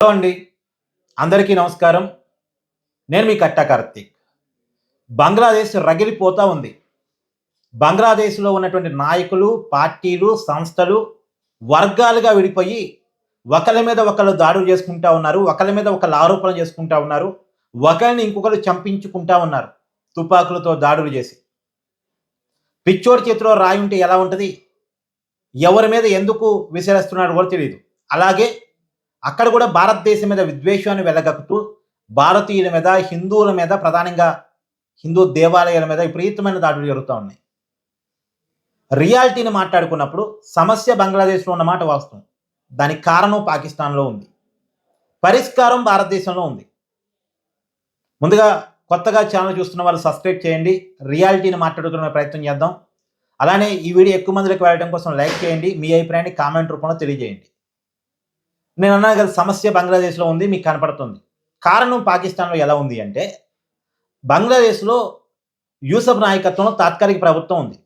Hello అండి. అందరికీ నమస్కారం. నేను మీ కట్టా కార్తీక్. బంగ్లాదేశ్ రగిలిపోతూ ఉంది. బంగ్లాదేశ్లో ఉన్నటువంటి నాయకులు పార్టీలు సంస్థలు వర్గాలుగా విడిపోయి ఒకరి మీద ఒకరు దాడులు చేసుకుంటా ఉన్నారు ఒకరి మీద ఒకళ్ళు ఆరోపణలు చేసుకుంటా ఉన్నారు ఒకరిని ఇంకొకరు చంపించుకుంటా ఉన్నారు తుపాకులతో దాడులు చేసి. పిచ్చోడి చేతిలో రాయి ఉంటే ఎలా ఉంటుంది? ఎవరి మీద ఎందుకు విసిరేస్తున్నాడు కూడా తెలియదు అలాగే అక్కడ కూడా భారతదేశం మీద విద్వేషాన్ని వెలగక్కుతూ భారతీయుల మీద హిందువుల మీద ప్రధానంగా హిందూ దేవాలయాల మీద విపరీతమైన దాడులు జరుగుతూ ఉన్నాయి. రియాలిటీని మాట్లాడుకున్నప్పుడు సమస్య బంగ్లాదేశ్లో ఉన్నమాట వాస్తవం. దానికి కారణం పాకిస్తాన్లో ఉంది. పరిష్కారం భారతదేశంలో ఉంది. ముందుగా కొత్తగా ఛానల్ చూస్తున్న వాళ్ళు సబ్స్క్రైబ్ చేయండి. రియాలిటీని మాట్లాడుకునే ప్రయత్నం చేద్దాం. అలానే ఈ వీడియో ఎక్కువ మందికి వెళ్ళడం కోసం లైక్ చేయండి. మీ అభిప్రాయాన్ని కామెంట్ రూపంలో తెలియజేయండి. నేను అన్నాను కదా సమస్య బంగ్లాదేశ్లో ఉంది మీకు కనపడుతుంది. కారణం పాకిస్తాన్లో ఎలా ఉంది అంటే బంగ్లాదేశ్లో యూసఫ్ నాయకత్వంలో తాత్కాలిక ప్రభుత్వం ఉంది.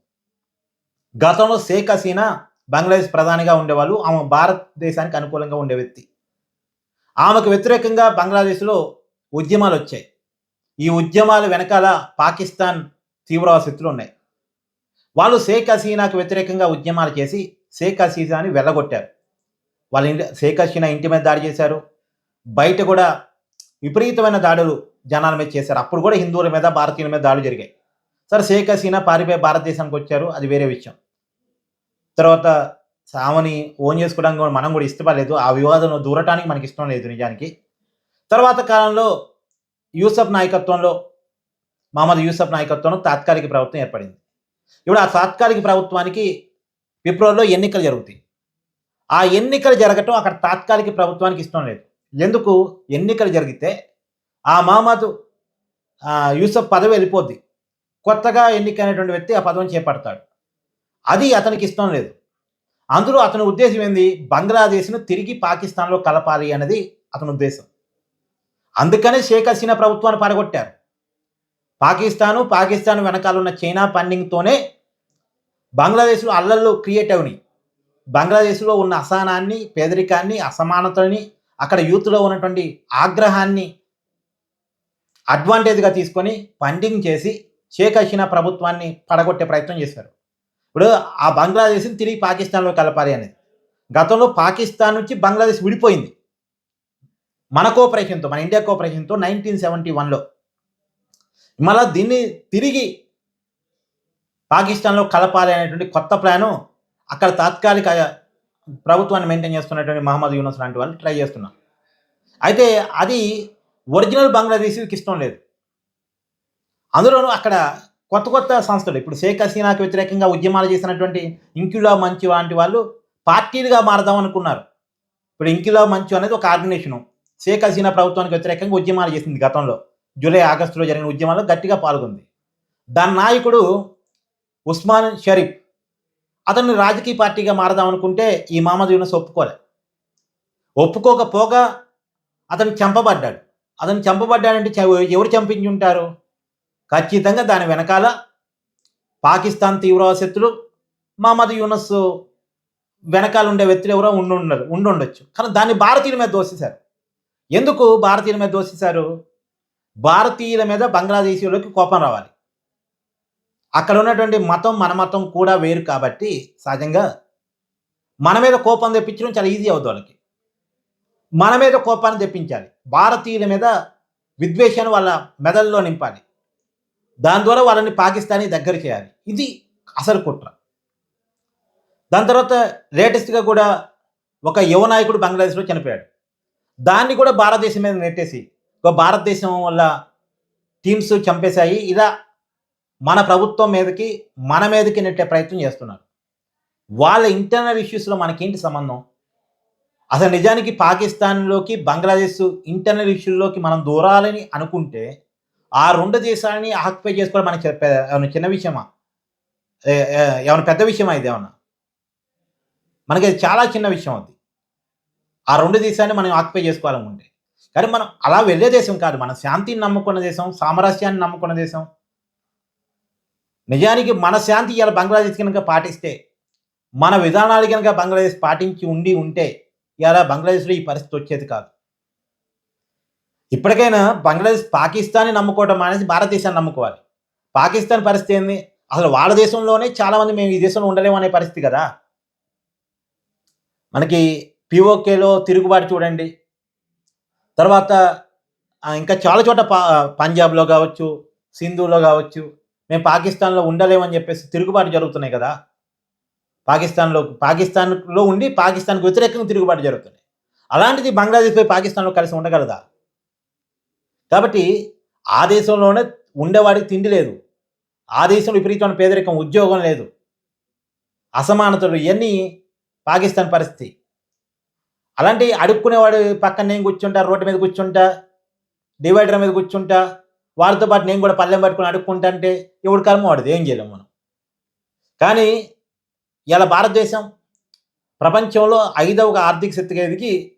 గతంలో షేక్ హసీనా బంగ్లాదేశ్ ప్రధానిగా ఉండేవాళ్ళు ఆమె భారతదేశానికి అనుకూలంగా ఉండే వ్యక్తి. ఆమెకు వ్యతిరేకంగా బంగ్లాదేశ్లో ఉద్యమాలు వచ్చాయి. ఈ ఉద్యమాలు వెనకాల పాకిస్తాన్ తీవ్రవాద శక్తులు ఉన్నాయి. వాళ్ళు షేక్ హసీనాకు వ్యతిరేకంగా ఉద్యమాలు చేసి షేక్ హసీనాని వెళ్ళగొట్టారు. వాళ్ళ ఇంటి షేక్ హసీనా ఇంటి మీద దాడి చేశారు. బయట కూడా విపరీతమైన దాడులు జనాల మీద చేశారు. అప్పుడు కూడా హిందువుల మీద భారతీయుల మీద దాడులు జరిగాయి. సరే షేక్ హసీనా పారిపోయి భారతదేశానికి వచ్చారు. అది వేరే విషయం. తర్వాత సామని ఓన్ చేసుకోవడానికి కూడా మనం కూడా ఇష్టపడలేదు. ఆ వివాదం దూరటానికి మనకి ఇష్టం లేదు నిజానికి. తర్వాత కాలంలో యూసఫ్ నాయకత్వంలో మహమ్మద్ యూసఫ్ నాయకత్వంలో తాత్కాలిక ప్రభుత్వం ఏర్పడింది. ఇప్పుడు ఆ తాత్కాలిక ప్రభుత్వానికి ఫిబ్రవరిలో ఎన్నికలు జరుగుతాయి. ఆ ఎన్నికలు జరగటం అక్కడ తాత్కాలిక ప్రభుత్వానికి ఇష్టం లేదు. ఎందుకు? ఎన్నికలు జరిగితే ఆ మహమ్మద్ యూసఫ్ పదవి వెళ్ళిపోద్ది. కొత్తగా ఎన్నికైనటువంటి వ్యక్తి ఆ పదవిని చేపడతాడు. అది అతనికి ఇష్టం లేదు. అందులో అతని ఉద్దేశం ఏంది? బంగ్లాదేశ్ను తిరిగి పాకిస్తాన్లో కలపాలి అన్నది అతని ఉద్దేశం. అందుకనే షేక్ హసీనా ప్రభుత్వాన్ని పడగొట్టారు. పాకిస్తాను పాకిస్తాన్ వెనకాల ఉన్న చైనా పండింగ్తోనే బంగ్లాదేశ్లో అల్లల్లో క్రియేట్ అయినాయి బంగ్లాదేశ్లో ఉన్న అసహనాన్ని పేదరికాన్ని అసమానతని అక్కడ యూత్లో ఉన్నటువంటి ఆగ్రహాన్ని అడ్వాంటేజ్గా తీసుకొని ఫండింగ్ చేసి షేక్ హసీనా ప్రభుత్వాన్ని పడగొట్టే ప్రయత్నం చేశారు. ఇప్పుడు ఆ బంగ్లాదేశ్ని తిరిగి పాకిస్తాన్లో కలపాలి అనేది. గతంలో పాకిస్తాన్ నుంచి బంగ్లాదేశ్ విడిపోయింది. మన కోఆపరేషన్తో మన ఇండియా కోఆపరేషన్తో నైన్టీన్ సెవెంటీ వన్లో మళ్ళా దీన్ని తిరిగి పాకిస్తాన్లో కలపాలి అనేటువంటి కొత్త ప్లాను అక్కడ తాత్కాలిక ప్రభుత్వాన్ని మెయింటైన్ చేస్తున్నటువంటి మహమ్మద్ యూనస్ లాంటి వాళ్ళు ట్రై చేస్తున్నారు అయితే అది ఒరిజినల్ బంగ్లాదేశీకి ఇష్టం లేదు. అందులోనూ అక్కడ కొత్త కొత్త సంస్థలు ఇప్పుడు షేక్ హసీనాకు వ్యతిరేకంగా ఉద్యమాలు చేసినటువంటి ఇంక్యులా మంచు లాంటి వాళ్ళు పార్టీలుగా మారదాం అనుకున్నారు. ఇప్పుడు ఇంక్యులా మంచు అనేది ఒక ఆర్గనైజేషను. షేక్ హసీనా ప్రభుత్వానికి వ్యతిరేకంగా ఉద్యమాలు చేసింది గతంలో. జూలై ఆగస్టులో జరిగిన ఉద్యమాల్లో గట్టిగా పాల్గొంది. దాని నాయకుడు ఉస్మాన్ షరీఫ్. అతన్ని రాజకీయ పార్టీగా మారదాం అనుకుంటే ఈ మహమ్మద్ యూనస్ ఒప్పుకోలే. ఒప్పుకోకపోగా అతను చంపబడ్డాడు. అతను చంపబడ్డాడంటే చ- ఎవరు చంపించి ఉంటారు? ఖచ్చితంగా దాని వెనకాల పాకిస్తాన్ తీవ్రవాద శక్తులు మహమ్మద్ యూనస్ వెనకాల ఉండే వ్యక్తులు ఎవరో ఉండి ఉండరు ఉండి ఉండొచ్చు. కానీ దాన్ని భారతీయుల మీద దోషిశారు. ఎందుకు భారతీయుల మీద దోషిశారు? భారతీయుల మీద బంగ్లాదేశీయులకి కోపం రావాలి. అక్కడ ఉన్నటువంటి మతం మన మతం కూడా వేరు కాబట్టి సహజంగా మన మీద కోపం తెప్పించడం చాలా ఈజీ అవుతుంది వాళ్ళకి. మన మీద కోపాన్ని తెప్పించాలి. భారతీయుల మీద విద్వేషాన్ని వాళ్ళ మెదడులో నింపాలి. దాని ద్వారా వాళ్ళని పాకిస్తానీ దగ్గర చేయాలి. ఇది అసలు కుట్ర. దాని తర్వాత లేటెస్ట్గా కూడా ఒక యువ నాయకుడు బంగ్లాదేశ్లో చనిపోయాడు. దాన్ని కూడా భారతదేశం మీద నెట్టేసి ఒక భారతదేశం వల్ల టీమ్స్ చంపేశాయి. ఇలా మన ప్రభుత్వం మీదకి మన మీదకి నెట్టే ప్రయత్నం చేస్తున్నారు. వాళ్ళ ఇంటర్నల్ ఇష్యూస్లో మనకేంటి సంబంధం? అసలు నిజానికి పాకిస్తాన్లోకి బంగ్లాదేశ్ ఇంటర్నల్ ఇష్యూల్లోకి మనం దూరాలని అనుకుంటే ఆ రెండు దేశాలని ఆక్యుపై చేసుకోవడం మనకి ఏమైనా చిన్న విషయమా? ఏమైనా పెద్ద విషయమా ఇది ఏమన్నా? మనకి అది చాలా చిన్న విషయం అది. ఆ రెండు దేశాన్ని మనం ఆక్యుపై చేసుకోవాలనుకుంటే. కానీ మనం అలా వెళ్ళే దేశం కాదు. మనం శాంతిని నమ్ముకున్న దేశం సామరస్యాన్ని నమ్ముకున్న దేశం నిజానికి మన శాంతి ఇలా బంగ్లాదేశ్ కనుక పాటిస్తే మన విధానాలు కనుక బంగ్లాదేశ్ పాటించి ఉండి ఉంటే ఇలా బంగ్లాదేశ్లో ఈ పరిస్థితి వచ్చేది కాదు. ఇప్పటికైనా బంగ్లాదేశ్ పాకిస్తాన్ని నమ్ముకోవడం మానేసి భారతదేశాన్ని నమ్ముకోవాలి. పాకిస్తాన్ పరిస్థితి ఏంది? అసలు వాళ్ళ దేశంలోనే చాలామంది మేము ఈ దేశంలో ఉండలేము అనే పరిస్థితి కదా? మనకి పిఓకేలో తిరుగుబాటు చూడండి. తర్వాత ఇంకా చాలా చోట పా పంజాబ్లో కావచ్చు సింధులో కావచ్చు మేము పాకిస్తాన్లో ఉండలేమని చెప్పేసి తిరుగుబాటు జరుగుతున్నాయి కదా. పాకిస్తాన్లో పాకిస్తాన్లో ఉండి పాకిస్తాన్కి వ్యతిరేకంగా తిరుగుబాటు జరుగుతున్నాయి. అలాంటిది బంగ్లాదేశ్ పోయి పాకిస్తాన్లో కలిసి ఉండగలదా? కాబట్టి ఆ దేశంలోనే ఉండేవాడికి తిండి లేదు. ఆ దేశంలో విపరీతమైన పేదరికం ఉద్యోగం లేదు. అసమానతలు ఇవన్నీ పాకిస్తాన్ పరిస్థితి. అలాంటి అడుక్కునేవాడు పక్కన నేను కూర్చుంటా రోడ్డు మీద కూర్చుంటా డివైడర్ మీద కూర్చుంటా వారితో పాటు నేను కూడా పల్లెం పట్టుకుని అడుక్కుంటా అంటే ఎవడు కర్మ వాడిది? ఏం చేయలేం మనం. కానీ ఇలా భారతదేశం ప్రపంచంలో ఐదవ ఆర్థిక శక్తిగా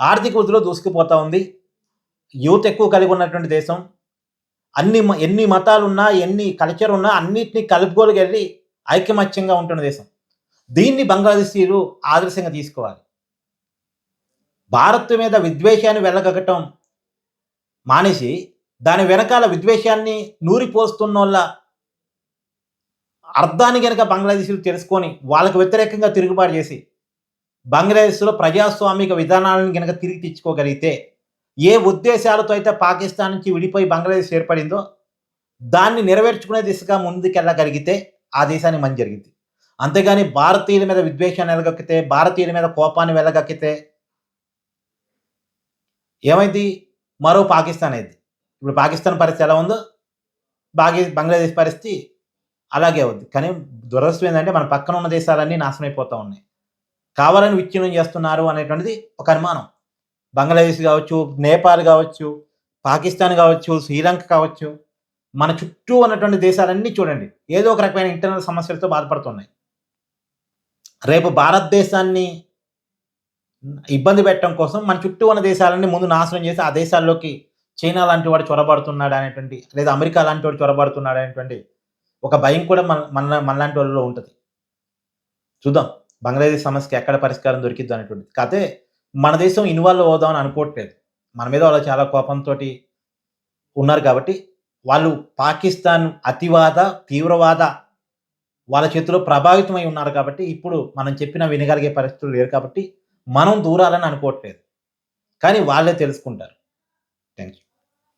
ఆర్థిక వృద్ధిలో దూసుకుపోతూ ఉంది. యూత్ ఎక్కువ కలిగి ఉన్నటువంటి దేశం. అన్ని మ- ఎన్ని మతాలు ఉన్నా ఎన్ని కల్చర్ ఉన్నా అన్నిటినీ కలుపుకోగలిగి ఐకమత్యంగా ఉంటున్న దేశం. దీన్ని బంగ్లాదేశీయులు ఆదర్శంగా తీసుకోవాలి. భారత్ మీద విద్వేషాన్ని వెళ్ళగట్టడం మానేసి దాని వెనకాల విద్వేషాన్ని నూరిపోస్తున్న వాళ్ళ అర్థాన్ని కనుక బంగ్లాదేశీలు తెలుసుకొని వాళ్ళకు వ్యతిరేకంగా తిరుగుబాటు చేసి బంగ్లాదేశ్లో ప్రజాస్వామిక విధానాలను కనుక తిరిగి తెచ్చుకోగలిగితే ఏ ఉద్దేశాలతో అయితే పాకిస్తాన్ నుంచి విడిపోయి బంగ్లాదేశ్ ఏర్పడిందో దాన్ని నెరవేర్చుకునే దిశగా ముందుకెళ్ళగలిగితే ఆ దేశానికి మంచి జరిగింది. అంతేగాని భారతీయుల మీద విద్వేషాన్ని వెలగక్కితే భారతీయుల మీద కోపాన్ని వెలగక్కితే ఏమైంది? మరో పాకిస్తాన్ అయింది. ఇప్పుడు పాకిస్తాన్ పరిస్థితి ఎలా ఉందో బాగి బంగ్లాదేశ్ పరిస్థితి అలాగే అవుద్ది. కానీ దురదృష్టం ఏంటంటే మన పక్కన ఉన్న దేశాలన్నీ నాశనం అయిపోతూ ఉన్నాయి. కావాలని విచ్ఛిన్నం చేస్తున్నారు అనేటువంటిది ఒక అనుమానం. బంగ్లాదేశ్ కావచ్చు నేపాల్ కావచ్చు పాకిస్తాన్ కావచ్చు శ్రీలంక కావచ్చు మన చుట్టూ ఉన్నటువంటి దేశాలన్నీ చూడండి ఏదో ఒక రకమైన ఇంటర్నల్ సమస్యలతో బాధపడుతున్నాయి. రేపు భారతదేశాన్ని ఇబ్బంది పెట్టడం కోసం మన చుట్టూ ఉన్న దేశాలన్నీ ముందు నాశనం చేసి ఆ దేశాల్లోకి చైనా లాంటి వాడు చొరబడుతున్నాడు అనేటువంటి లేదా అమెరికా లాంటి వాడు చొరబడుతున్నాడు అనేటువంటి ఒక భయం కూడా మన మన మనలాంటి వాళ్ళలో ఉంటుంది. చూద్దాం బంగ్లాదేశ్ సమస్యకి ఎక్కడ పరిష్కారం దొరికిద్దు అనేటువంటిది. కాకపోతే మన దేశం ఇన్వాల్వ్ అవుదామని అనుకోవట్లేదు. మన మీద వాళ్ళు చాలా కోపంతో ఉన్నారు కాబట్టి వాళ్ళు పాకిస్తాన్ అతివాద తీవ్రవాద వాళ్ళ చేతిలో ప్రభావితమై ఉన్నారు కాబట్టి ఇప్పుడు మనం చెప్పిన వినగలిగే పరిస్థితులు లేరు కాబట్టి మనం దూరాలని అనుకోవట్లేదు. కానీ వాళ్ళే తెలుసుకుంటారు. Thank you